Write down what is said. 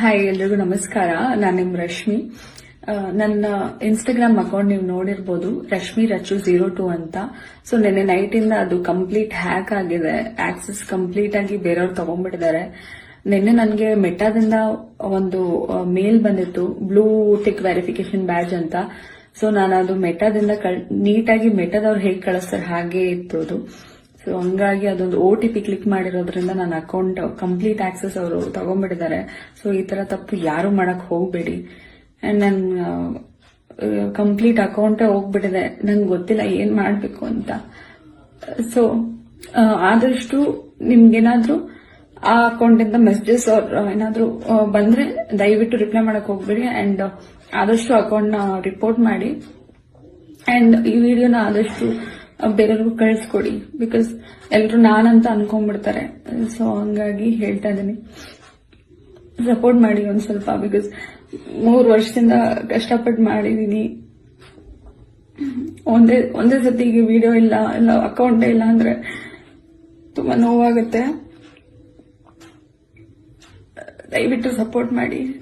Hi ಎಲ್ರಿಗೂ ನಮಸ್ಕಾರ. ನಾನು ನಿಮ್ ರಶ್ಮಿ. ನನ್ನ ಇನ್ಸ್ಟಾಗ್ರಾಮ್ ಅಕೌಂಟ್ ನೀವು ನೋಡಿರ್ಬೋದು, ರಶ್ಮಿ ರಚು ಜೀರೋ ಟು ಅಂತ. ಸೊ ನಿನ್ನೆ ನೈಟ್ ಇಂದ ಅದು ಕಂಪ್ಲೀಟ್ ಹ್ಯಾಕ್ ಆಗಿದೆ. ಆಕ್ಸೆಸ್ ಕಂಪ್ಲೀಟ್ ಆಗಿ ಬೇರೆಯವ್ರು ತಗೊಂಡ್ಬಿಟ್ಟಿದ್ದಾರೆ. ನಿನ್ನೆ ನನಗೆ ಮೆಟಾದಿಂದ ಒಂದು ಮೇಲ್ ಬಂದಿತ್ತು. ಬ್ಲೂ ಟಿಕ್ ವೆರಿಫಿಕೇಶನ್ ಬ್ಯಾಜ್ ಅಂತ. ಸೊ ನಾನು ಅದು ಮೆಟಾದಿಂದ ನೀಟಾಗಿ ಮೆಟ್ಟಾದವ್ರು ಹೇಗೆ ಕಳಿಸ್ತಾರೆ ಹಾಗೆ ಇತ್ತು ಸೊ ಹಂಗಾಗಿ ಅದೊಂದು ಓ ಟಿ ಪಿ ಕ್ಲಿಕ್ ಮಾಡಿರೋದ್ರಿಂದ ನನ್ನ ಅಕೌಂಟ್ ಕಂಪ್ಲೀಟ್ ಆಕ್ಸೆಸ್ ಅವರು ತಗೊಂಡ್ಬಿಟ್ಟಿದ್ದಾರೆ. ಸೊ ಈ ತರ ತಪ್ಪು ಯಾರು ಮಾಡಕ್ ಹೋಗ್ಬೇಡಿ. ಅಂಡ್ ನನ್ ಕಂಪ್ಲೀಟ್ ಅಕೌಂಟೇ ಹೋಗ್ಬಿಟ್ಟಿದೆ. ನಂಗೆ ಗೊತ್ತಿಲ್ಲ ಏನ್ ಮಾಡ್ಬೇಕು ಅಂತ. ಸೊ ಆದಷ್ಟು ನಿಮ್ಗೇನಾದ್ರೂ ಆ ಅಕೌಂಟಿಂದ ಮೆಸೇಜಸ್ ಏನಾದ್ರೂ ಬಂದ್ರೆ ದಯವಿಟ್ಟು ರಿಪ್ಲೈ ಮಾಡಕ್ ಹೋಗ್ಬೇಡಿ. ಅಂಡ್ ಆದಷ್ಟು ಅಕೌಂಟ್ ರಿಪೋರ್ಟ್ ಮಾಡಿ. ಅಂಡ್ ಈ ವಿಡಿಯೋನ ಆದಷ್ಟು ಬೇರೆಯವ್ರಿಗೂ ಕಳಿಸ್ಕೊಡಿ. ಬಿಕಾಸ್ ಎಲ್ಲರೂ ನಾನಂತ ಅನ್ಕೊಂಡ್ಬಿಡ್ತಾರೆ. ಸೊ ಹಂಗಾಗಿ ಹೇಳ್ತಾ ಇದ್ದೀನಿ. ಸಪೋರ್ಟ್ ಮಾಡಿ ಒಂದು ಸ್ವಲ್ಪ. ಬಿಕಾಸ್ ಮೂರು ವರ್ಷದಿಂದ ಕಷ್ಟಪಟ್ಟು ಮಾಡಿದ್ದೀನಿ ಒಂದೇ ಒಂದೇ ಸತಿಗೆ ವಿಡಿಯೋ ಇಲ್ಲ ಇಲ್ಲ ಅಕೌಂಟೇ ಇಲ್ಲ ಅಂದ್ರೆ ತುಂಬಾ ನೋವಾಗುತ್ತೆ. ದಯವಿಟ್ಟು ಸಪೋರ್ಟ್ ಮಾಡಿ.